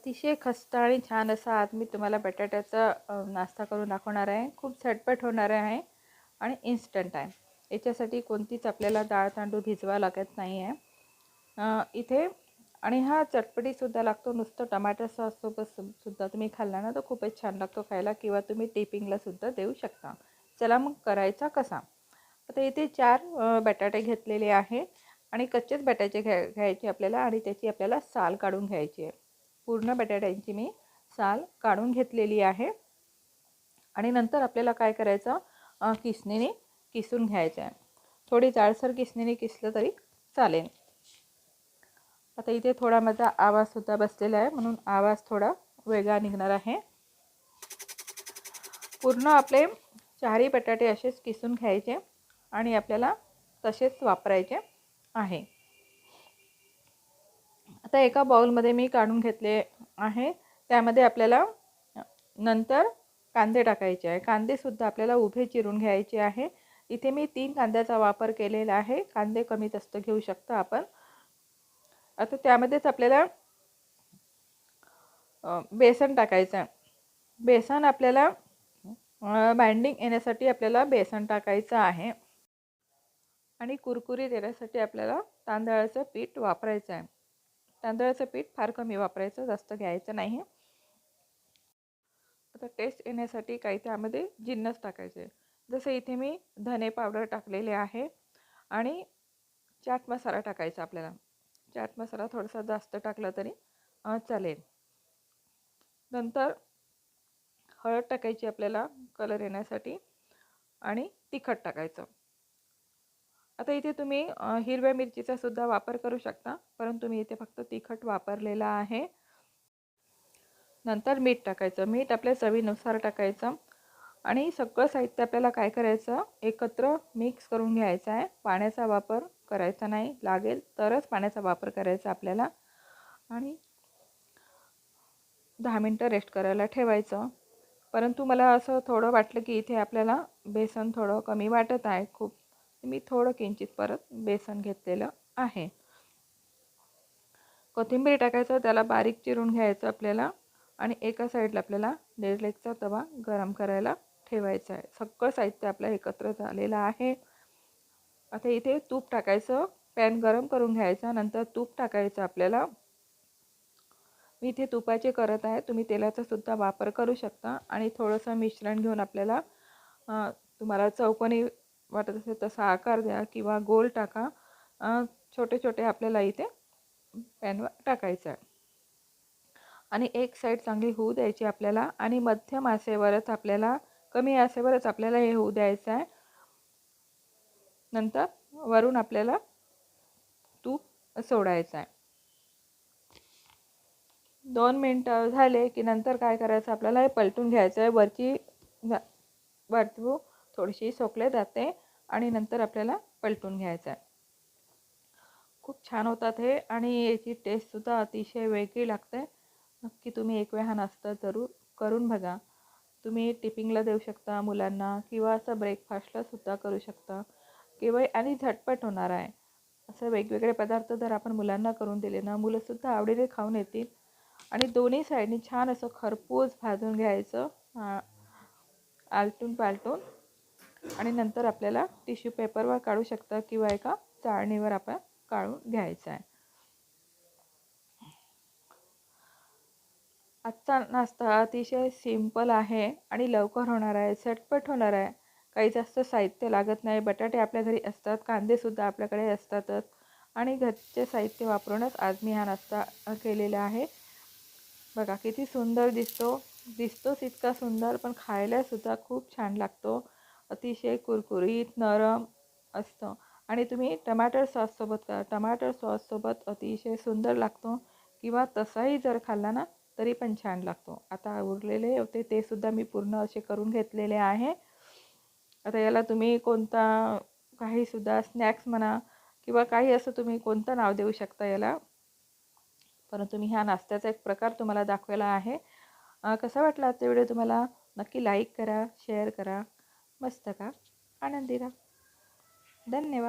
अतिशय खस्ता आणि छान असा आज मी तुम्हाला बटाट्याचा नाश्ता करून दाखवणार आहे. खूप झटपट होणार आहे आणि इन्स्टंट आहे. याच्यासाठी कोणतीच आपल्याला डाळ तांदूळ भिजवा लागत नाही आहे इथे आणि हा चटपटीसुद्धा लागतो. नुसतं टमाटर सॉससोबत सुद्धा तुम्ही खाल्ला ना तर खूपच छान लागतो खायला किंवा तुम्ही टिपिंगलासुद्धा देऊ शकता. चला मग करायचा कसा? आता इथे चार बटाटे घेतलेले आहे आणि कच्चेच बटाटे घ्या घ्यायचे आपल्याला आणि त्याची आपल्याला साल काढून घ्यायची आहे. पूर्ण बटाट्यांची मी साल काढून घेतलेली आहे. आणि नंतर आपल्याला काय करायचं? किसणीने किसून घ्यायचं आहे थोडी जाडसर किसणीने किसलं तरी चालेल. आता इथे थोडा माझा आवाजसुद्धा बसलेला आहे म्हणून आवाज थोडा वेगळा निघणार आहे. पूर्ण आपले चारही बटाटे असेच किसून घ्यायचे आणि आपल्याला तसेच वापरायचे आहे. आता एका बाउलमध्ये मी काढून घेतले आहे. त्यामध्ये आपल्याला नंतर कांदे टाकायचे आहे. कांदेसुद्धा आपल्याला उभे चिरून घ्यायचे आहे. इथे मी तीन कांद्याचा वापर केलेला आहे. कांदे कमी जास्त घेऊ शकता आपण. आता त्यामध्येच आपल्याला बेसन टाकायचं आहे. बेसन आपल्याला बाइंडिंग येण्यासाठी आपल्याला बेसन टाकायचं आहे. आणि कुरकुरीत येण्यासाठी आपल्याला तांदळाचं पीठ वापरायचं आहे. तांदळाचं पीठ फार कमी वापरायचं जास्त घ्यायचं नाही. आता टेस्ट येण्यासाठी काही त्यामध्ये जिन्नस टाकायचे. जसं इथे मी धने पावडर टाकलेले आहे आणि चाट मसाला टाकायचा आपल्याला. चाट मसाला थोडासा जास्त टाकला तरी चालेल. नंतर हळद टाकायची आपल्याला कलर येण्यासाठी आणि तिखट टाकायचं. आता इथे तुम्ही हिरव्या मिरचीचा सुद्धा वापर करू शकता परंतु मी इथे फक्त तिखट वापरलेला आहे. नंतर मीठ टाकायचं. मीठ आपल्या चवीनुसार टाकायचं. आणि सगळं साहित्य आपल्याला काय करायचं? एकत्र मिक्स करून घ्यायचं आहे. पाण्याचा वापर करायचा नाही लागेल तरच पाण्याचा वापर करायचा आपल्याला. आणि दहा मिनटं रेस्ट करायला ठेवायचं. परंतु मला असं थोडं वाटलं की इथे आपल्याला बेसन थोडं कमी वाटत आहे. खूप मी थोडं किंचित परत बेसन घेतलेलं आहे. कोथिंबीर टाकायचं त्याला बारीक चिरून घ्यायचं आपल्याला आणि एका साईडला आपल्याला डेडलेगचा तवा गरम करायला ठेवायचा आहे. सगळं साहित्य आपलं एकत्र झालेलं आहे. आता इथे तूप टाकायचं पॅन गरम करून घ्यायचं नंतर तूप टाकायचं आपल्याला. मी इथे तुपाचे करत आहे तुम्ही तेलाचा सुद्धा वापर करू शकता आणि थोडंसं मिश्रण घेऊन आपल्याला तुम्हाला चौकोनी वाटत असेल तसा आकार द्या किंवा गोल टाका. छोटे छोटे आपल्याला इथे पॅनवर टाकायचं आहे. आणि एक साईड चांगली होऊ द्यायची आपल्याला आणि मध्यम आसेवरच आपल्याला कमी आसेवरच आपल्याला हे होऊ द्यायचं आहे. नंतर वरून आपल्याला तूप सोडायचं आहे. दोन मिनटं झाले की नंतर काय करायचं? आपल्याला हे पलटून घ्यायचं आहे. वरची वरतू थोडीशी सोकले जाते. आणि नंतर आपल्याला पलटून घ्यायचं आहे. खूप छान होतात हे आणि याची टेस्टसुद्धा अतिशय वेगळी लागते. नक्की तुम्ही एक वेळ हा नाश्ता जरूर करून बघा. तुम्ही टिपिंगला देऊ शकता मुलांना किंवा असं ब्रेकफास्टला सुद्धा करू शकता. किंवा आणि झटपट होणार आहे. असं वेगवेगळे पदार्थ जर आपण मुलांना करून दिले ना मुलंसुद्धा आवडीने खाऊन येतील. आणि दोन्ही साईडनी छान असं खरपूस भाजून घ्यायचं. आलटून पालटून आणि नंतर आपल्याला टिश्यू पेपरवर काढू शकता किंवा एका चाळणीवर आपण काढून घ्यायचं आहे. आजचा नाश्ता अतिशय सिंपल आहे आणि लवकर होणार आहे झटपट होणार आहे. काही जास्त साहित्य लागत नाही बटाटे आपल्या घरी असतात कांदेसुद्धा आपल्याकडे असतातच. आणि घरचे साहित्य वापरूनच आज मी हा नाश्ता केलेला आहे. बघा किती सुंदर दिसतो दिसतोच इतका सुंदर पण खायलासुद्धा खूप छान लागतो. अतिशय कुरकुरीत नरम असतं. आणि तुम्ही टमाटर सॉससोबत का टमाटर सॉससोबत अतिशय सुंदर लागतो. किंवा तसाही जर खाल्ला ना तरी पण छान लागतो. आता उरलेले होते ते सुद्धा मी पूर्ण असे करून घेतलेले आहे. आता याला तुम्ही कोणता काहीसुद्धा स्नॅक्स म्हणा किंवा काही असं तुम्ही कोणतं नाव देऊ शकता याला. परंतु मी ह्या नाश्त्याचा एक प्रकार तुम्हाला दाखवला आहे. कसा वाटला आजचा व्हिडिओ तुम्हाला? नक्की लाईक करा शेअर करा. मस्त का आनंदी राहा धन्यवाद.